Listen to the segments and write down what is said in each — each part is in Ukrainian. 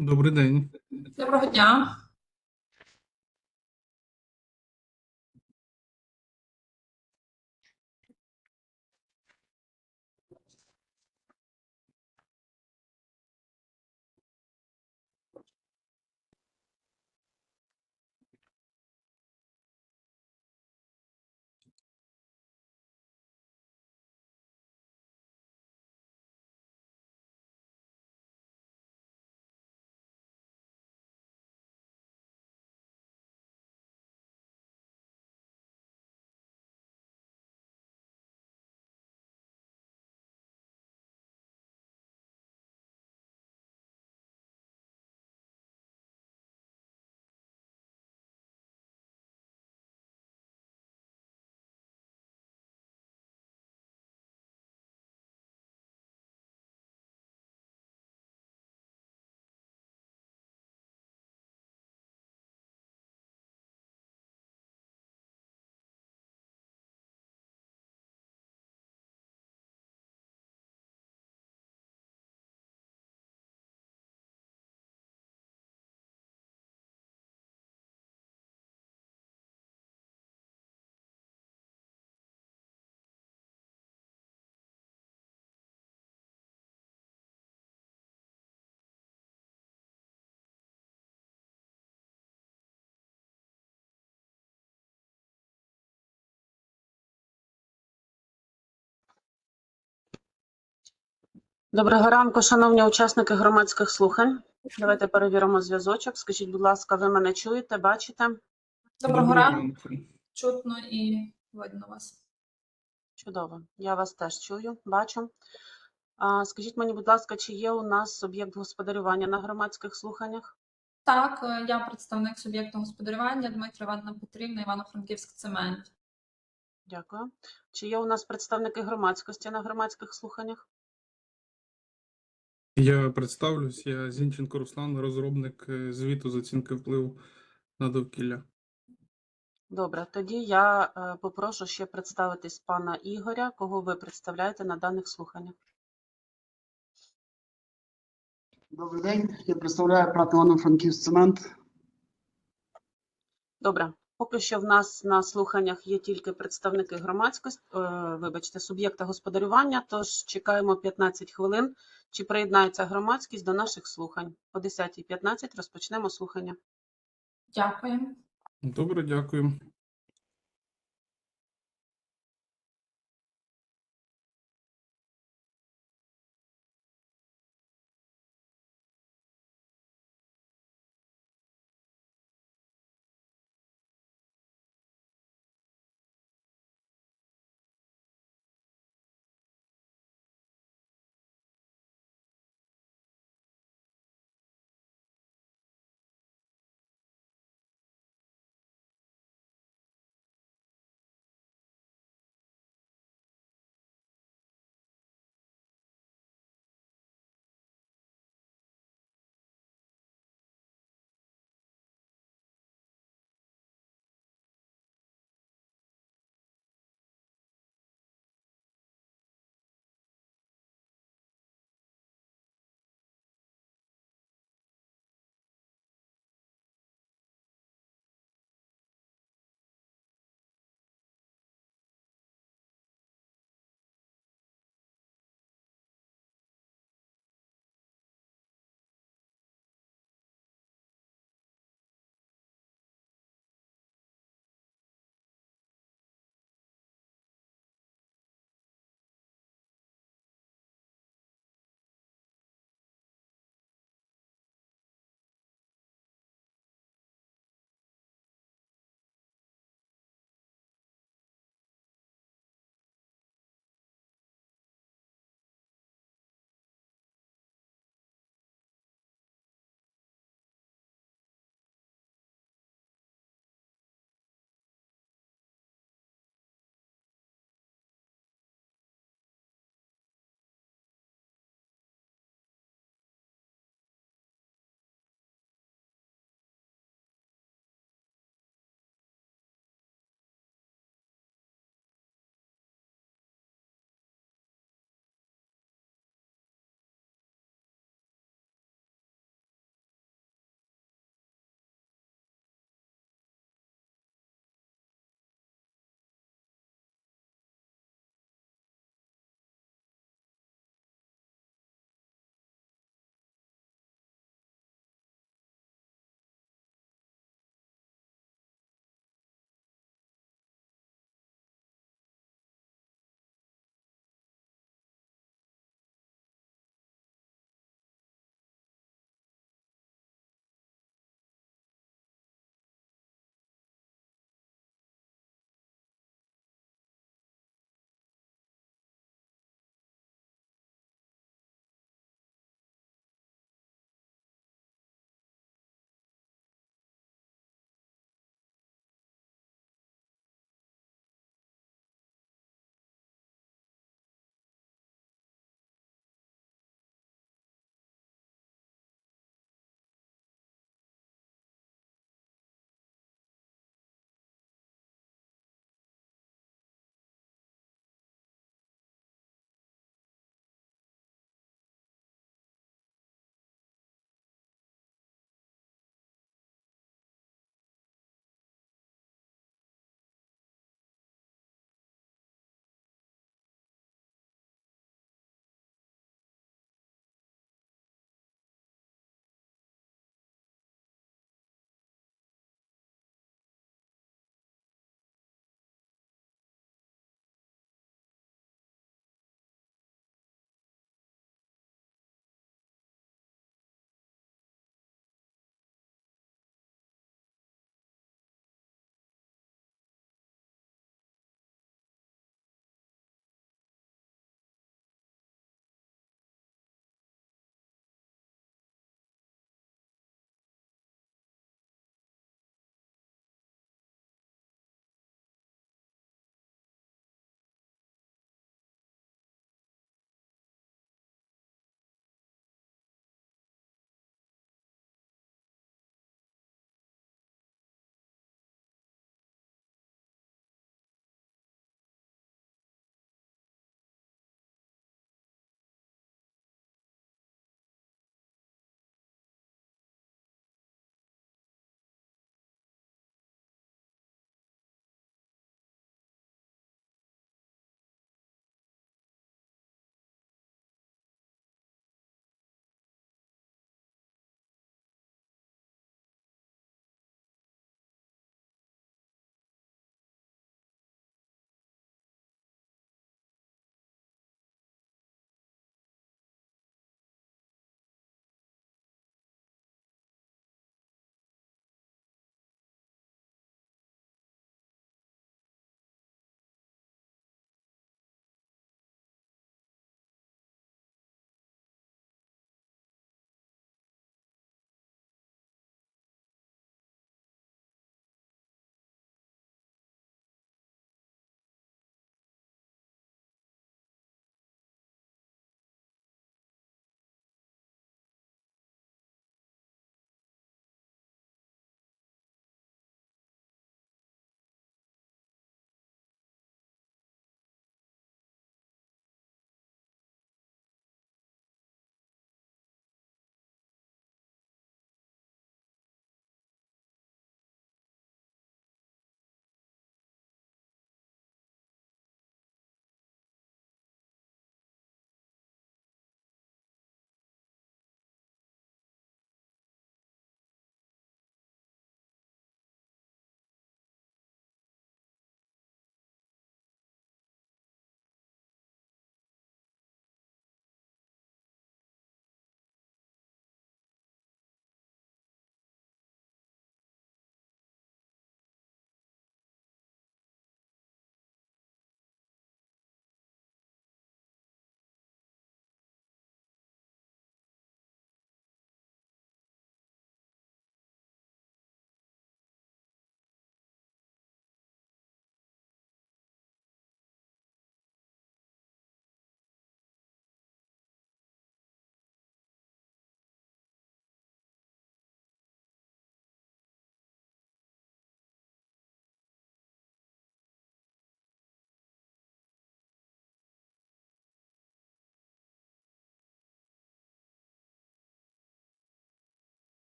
Добрий день. Доброго дня. Доброго ранку, шановні учасники громадських слухань. Давайте перевіримо зв'язочок. Скажіть, будь ласка, ви мене чуєте, бачите? Доброго ранку. Чутно і видно вас. Чудово. Я вас теж чую, бачу. А, скажіть мені, будь ласка, чи є у нас суб'єкт господарювання на громадських слуханнях? Так, е, я представник суб'єкту господарювання Дмитра Івановна Петрівна, Івано-Франківськ цемент. Дякую. Чи є у нас представники громадськості на громадських слуханнях? Я представлюсь, я Зінченко Руслан, розробник е, звіту з оцінки впливу на довкілля. Добре, тоді я е, попрошу ще представитись пана Ігоря, кого ви представляєте на даних слуханнях. Добрий день, я представляю ПРАТ Івано-Франківськ цемент. Добре, поки що в нас на слуханнях є тільки представники громадськості, е, вибачте, суб'єкта господарювання, тож чекаємо 15 хвилин. Чи приєднається громадськість до наших слухань? О 10.15 розпочнемо слухання. Дякую. Добре, дякую.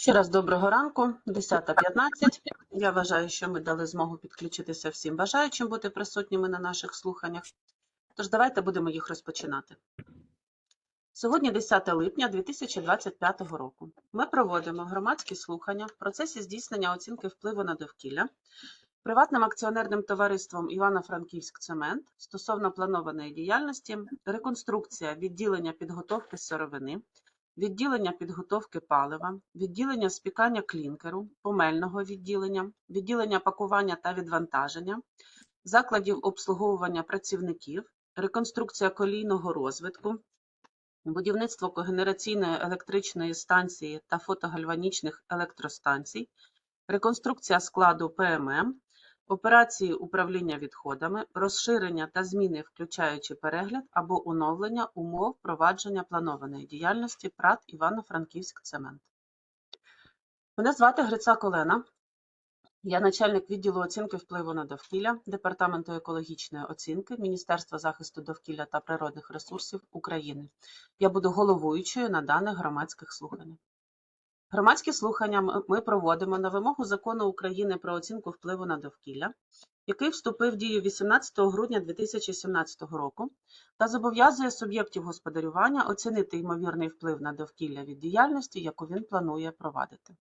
Ще раз доброго ранку, 10.15. Я вважаю, що ми дали змогу підключитися всім бажаючим бути присутніми на наших слуханнях. Тож давайте будемо їх розпочинати. Сьогодні 10 липня 2025 року. Ми проводимо громадські слухання в процесі здійснення оцінки впливу на довкілля приватним акціонерним товариством Івано-Франківськ Цемент стосовно планованої діяльності, реконструкція відділення підготовки сировини, відділення підготовки палива, відділення спікання клінкеру, помельного відділення, відділення пакування та відвантаження, закладів обслуговування працівників, реконструкція колійного розвитку, будівництво когенераційної електричної станції та фотогальванічних електростанцій, реконструкція складу ПММ, операції управління відходами, розширення та зміни, включаючи перегляд або оновлення умов провадження планованої діяльності ПРАТ Івано-Франківськ Цемент. Мене звати Грицак Олена. Я начальник відділу оцінки впливу на довкілля Департаменту екологічної оцінки Міністерства захисту довкілля та природних ресурсів України. Я буду головуючою на даних громадських слуханнях. Громадські слухання ми проводимо на вимогу Закону України про оцінку впливу на довкілля, який вступив в дію 18 грудня 2017 року та зобов'язує суб'єктів господарювання оцінити ймовірний вплив на довкілля від діяльності, яку він планує провадити.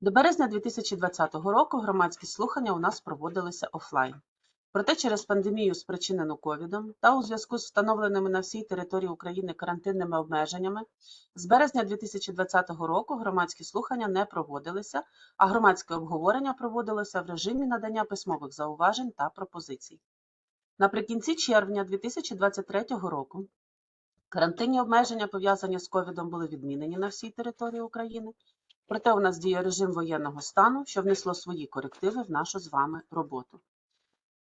До березня 2020 року громадські слухання у нас проводилися офлайн. Проте через пандемію, спричинену ковідом, та у зв'язку з встановленими на всій території України карантинними обмеженнями, з березня 2020 року громадські слухання не проводилися, а громадське обговорення проводилося в режимі надання письмових зауважень та пропозицій. Наприкінці червня 2023 року карантинні обмеження, пов'язані з ковідом, були відмінені на всій території України. Проте у нас діє режим воєнного стану, що внесло свої корективи в нашу з вами роботу.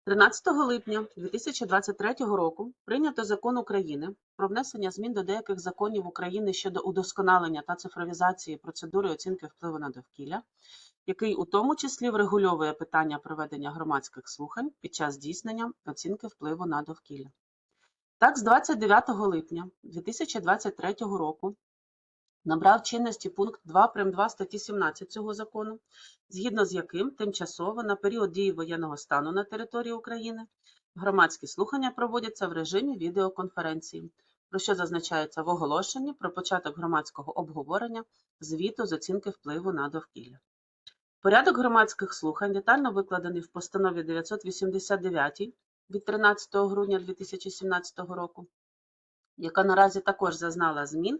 13 липня 2023 року прийнято закон України про внесення змін до деяких законів України щодо удосконалення та цифровізації процедури оцінки впливу на довкілля, який у тому числі врегульовує питання проведення громадських слухань під час здійснення оцінки впливу на довкілля. Так, з 29 липня 2023 року набрав чинності пункт 2 прим. 2 статті 17 цього закону, згідно з яким тимчасово на період дії воєнного стану на території України громадські слухання проводяться в режимі відеоконференції, про що зазначається в оголошенні про початок громадського обговорення звіту з оцінки впливу на довкілля. Порядок громадських слухань детально викладений в постанові 989 від 13 грудня 2017 року, яка наразі також зазнала змін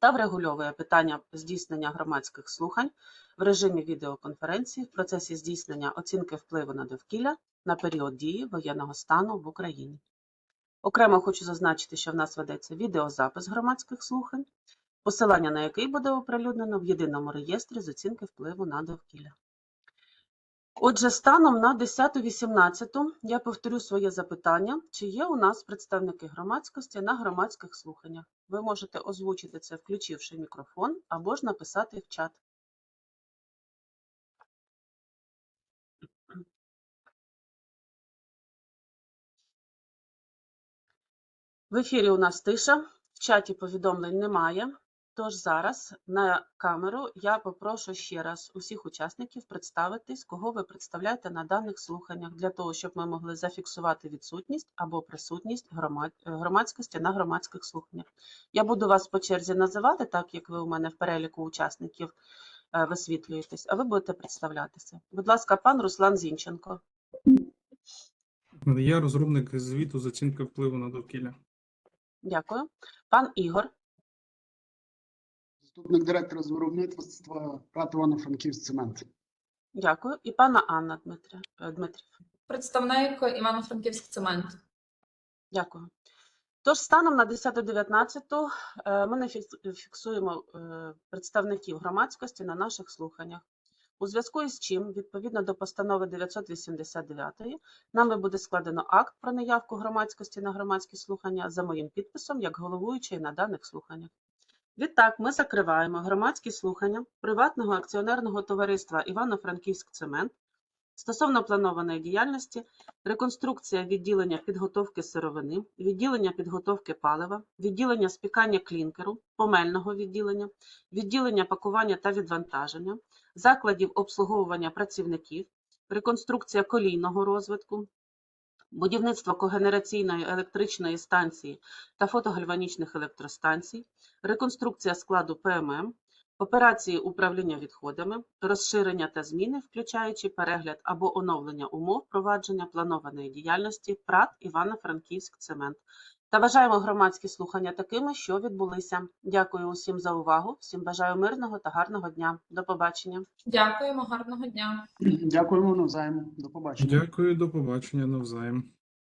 Та врегульовує питання здійснення громадських слухань в режимі відеоконференції в процесі здійснення оцінки впливу на довкілля на період дії воєнного стану в Україні. Окремо хочу зазначити, що в нас ведеться відеозапис громадських слухань, посилання на який буде оприлюднено в єдиному реєстрі з оцінки впливу на довкілля. Отже, станом на 10.18 я повторю своє запитання, чи є у нас представники громадськості на громадських слуханнях. Ви можете озвучити це, включивши мікрофон, або ж написати в чат. В ефірі у нас тиша, в чаті повідомлень немає. Тож зараз на камеру я попрошу ще раз усіх учасників представитись, кого ви представляєте на даних слуханнях, для того, щоб ми могли зафіксувати відсутність або присутність громад- громадськості на громадських слуханнях. Я буду вас по черзі називати, так як ви у мене в переліку учасників е, висвітлюєтесь, а ви будете представлятися. Будь ласка, пан Руслан Зінченко. Я розробник звіту з оцінки впливу на довкілля. Дякую. Пан Ігор. Заступник директора з виробництва ПРАТ Івано-Франківськ Цемент. Дякую. І пана Анна е, Дмитрів. Представник Івано-Франківськ Цемент. Дякую. Тож станом на 10.19 е, ми не фіксуємо е, представників громадськості на наших слуханнях. У зв'язку із чим, відповідно до постанови 989, нами буде складено акт про неявку громадськості на громадські слухання за моїм підписом як головуючий на даних слуханнях. Відтак, ми закриваємо громадські слухання приватного акціонерного товариства Івано-Франківськ Цемент стосовно планованої діяльності, реконструкція відділення підготовки сировини, відділення підготовки палива, відділення спікання клінкеру, помельного відділення, відділення пакування та відвантаження, закладів обслуговування працівників, реконструкція колійного розвитку, будівництво когенераційної електричної станції та фотогальванічних електростанцій, реконструкція складу ПММ, операції управління відходами, розширення та зміни, включаючи перегляд або оновлення умов провадження планованої діяльності ПРАТ Івано-Франківськ Цемент. Та вважаємо громадські слухання такими, що відбулися. Дякую усім за увагу. Всім бажаю мирного та гарного дня. До побачення. Дякуємо, гарного дня. Дякуємо навзаєм. До побачення. Дякую, до побачення навзаєм.